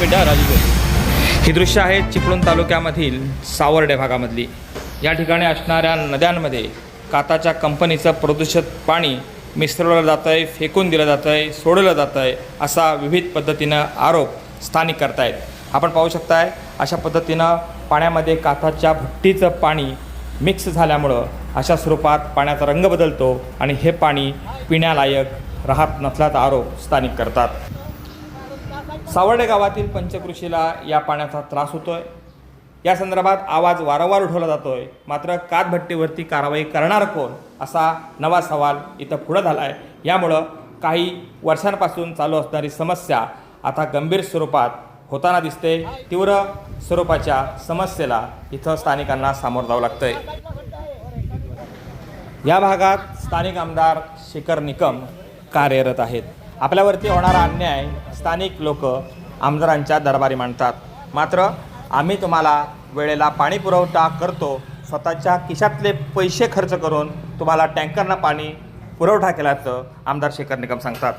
मिनटं राजू ही दृश्य आहेत चिपळूण तालुक्यामधील सावर्डे भागामधली. या ठिकाणी असणाऱ्या नद्यांमध्ये काताच्या कंपनीचं प्रदूषित पाणी मिसळलं जातं आहे फेकून दिलं जातं आहे सोडलं जातं आहे असा विविध पद्धतीनं आरोप स्थानिक करतायत. आपण पाहू शकताय अशा पद्धतीनं पाण्यामध्ये काथाच्या भट्टीचं पाणी मिक्स झाल्यामुळं अशा स्वरूपात पाण्याचा रंग बदलतो आणि हे पाणी पिण्यालायक राहत नसल्याचा आरोप स्थानिक करतात. सावर्डे गावातील पंचकृषीला या पाण्याचा त्रास होतो आहे या संदर्भात आवाज वारंवार उठवला जातो आहे मात्र कातभट्टीवरती कारवाई करणार कोण असा नवा सवाल इथं पुढं झाला आहे यामुळं काही वर्षांपासून चालू असणारी समस्या आता गंभीर स्वरूपात होताना दिसते. तीव्र स्वरूपाच्या समस्येला इथं स्थानिकांना सामोरं जावं लागतंय. या भागात स्थानिक आमदार शेखर निकम कार्यरत आहेत. आपल्यावरती होणारा अन्याय स्थानिक लोक आमदारांच्या दरबारी मांडतात. मात्र आम्ही तुम्हाला वेळेला पाणी पुरवठा करतो स्वतःच्या खिशातले पैसे खर्च करून तुम्हाला टँकरनं पाणी पुरवठा केल्याचं आमदार शेखर निकम सांगतात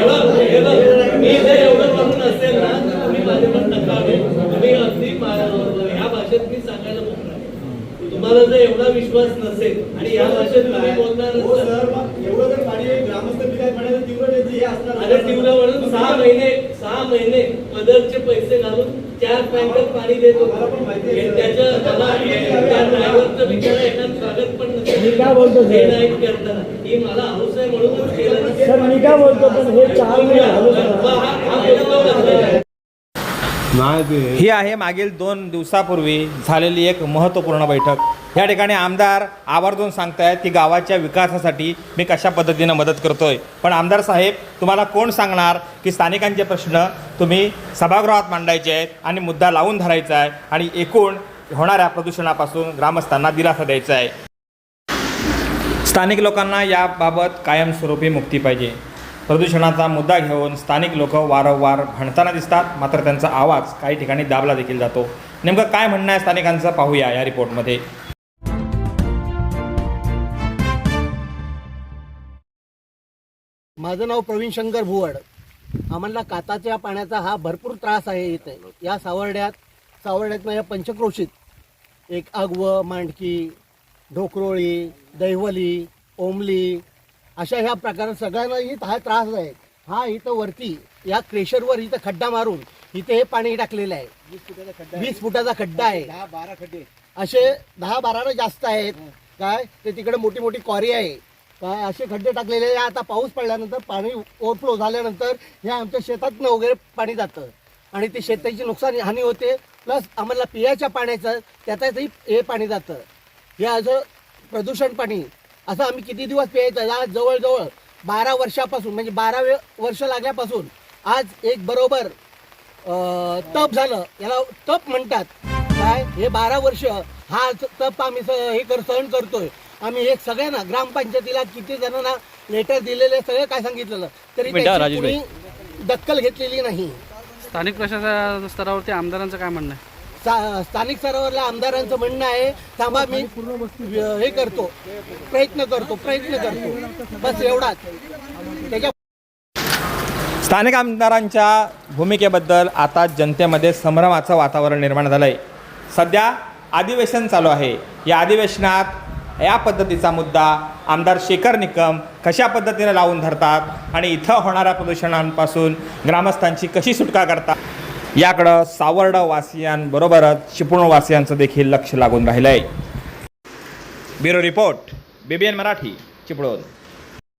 मी जर एवढं करून असेल ना तर तुम्ही माझे पण नकावे मी अगदी मा- ह्या भाषेत मी सांगायला मोकळा आहे. तुम्हाला जर एवढा विश्वास नसेल आणि ह्या भाषेत तुम्ही बोलणार हो एवढं जर पाणी ग्रामस्थ पिकात पाण्याचं तीव्र हे अरे तीव्र म्हणून सहा महिने सहा महिने मदरचे पैसे घालून चार टँकर पाणी देत. होतो मला पण माहिती आहे, सर. त्याच्या मला ड्रायव्हरचं बिचारा एखादं स्वागत पण नसेल. मी काय बोलतो, सर? हे नाईट करताना. ही मला हौस आहे सर मी काय बोलतो पण हे चार महिने झालो सर हा- हा बोलतो कसं? ही आहे मागील दोन दिवसापूर्वी झालेली एक महत्त्वपूर्ण बैठक. या ठिकाणी आमदार आवर्जून सांगतायत की गावाच्या विकासासाठी मी कशा पद्धतीनं मदत करतोय. पण आमदार साहेब तुम्हाला कोण सांगणार की स्थानिकांचे प्रश्न तुम्ही सभागृहात मांडायचे आहेत आणि मुद्दा लावून धरायचा आहे आणि एकूण होणाऱ्या प्रदूषणापासून ग्रामस्थांना दिलासा द्यायचा आहे. स्थानिक लोकांना याबाबत कायमस्वरूपी मुक्ती पाहिजे. प्रदूषणाचा मुद्दा घेऊन स्थानिक लोक वारंवार भांडताना दिसतात. मात्र त्यांचा आवाज काही ठिकाणी दाबला देखील जातो. नेमकं काय म्हणणं आहे स्थानिकांचं पाहूया या रिपोर्टमध्ये. माझं नाव प्रवीण शंकर भुवड. आम्हाला काताच्या पाण्याचा हा भरपूर त्रास आहे इथे. या सावर्ड्यात सावर्ड्यातनं या पंचक्रोशीत एक आगवं मांडकी ढोकरोळी दैवली ओमली अशा ह्या प्रकारात सगळ्यांना इथं हा त्रास आहे. हा इथं वरती या क्रेशरवर इथं खड्डा मारून इथे हे पाणी टाकलेलं आहे. वीस फुटाचा खड्डा वीस फुटाचा खड्डा आहे. दहा बारा खड्डे. असे दहा बारानं जास्त आहेत. काय? ते तिकडे मोठी मोठी क्वारी आहे. काय? असे खड्डे टाकलेले आहे. आता पाऊस पडल्यानंतर पाणी ओव्हरफ्लो झाल्यानंतर हे आमच्या शेतातनं वगैरे पाणी जातं. आणि ती शेताची नुकसान हानी होते. प्लस आम्हाला पियाच्या पाण्याचं त्याच्यातही हे पाणी जातं. हे असं प्रदूषण पाणी असं आम्ही किती दिवस प्यायचं? आज जवळजवळ बारा वर्षापासून म्हणजे बारा वे- वर्ष लागल्यापासून आज एक बरोबर तप झालं. याला तप म्हणतात. काय? हे बारा वर्ष हा तप आम्ही स- हे कर सहन करतोय. आम्ही हे सगळ्यांना ग्रामपंचायतीला किती जणांना लेटर दिलेले सगळं काय सांगितलेलं तरी त्याची. कुणी दखल घेतलेली नाही. स्थानिक प्रशासन स्तरावरती आमदारांचं काय म्हणणं आहे? स्थानिक स्तरावरल्या आमदारांचं म्हणणं आहे थांबा मी हे करतो. प्रयत्न करतो प्रयत्न करतो. बस एवढाच. त्याच्या स्थानिक आमदारांच्या भूमिकेबद्दल आता जनतेमध्ये संभ्रमाचं वातावरण निर्माण झालं आहे सध्या अधिवेशन चालू आहे. या अधिवेशनात या पद्धतीचा मुद्दा आमदार शेखर निकम कशा पद्धतीने लावून धरतात आणि इथं होणाऱ्या प्रदूषणांपासून ग्रामस्थांची कशी सुटका करतात? याकडं सावर्डा वासियांबरोबरच चिपळूणवासियांचं देखील लक्ष लागून राहिलं आहे bureau report BBN Marathi Chiplun.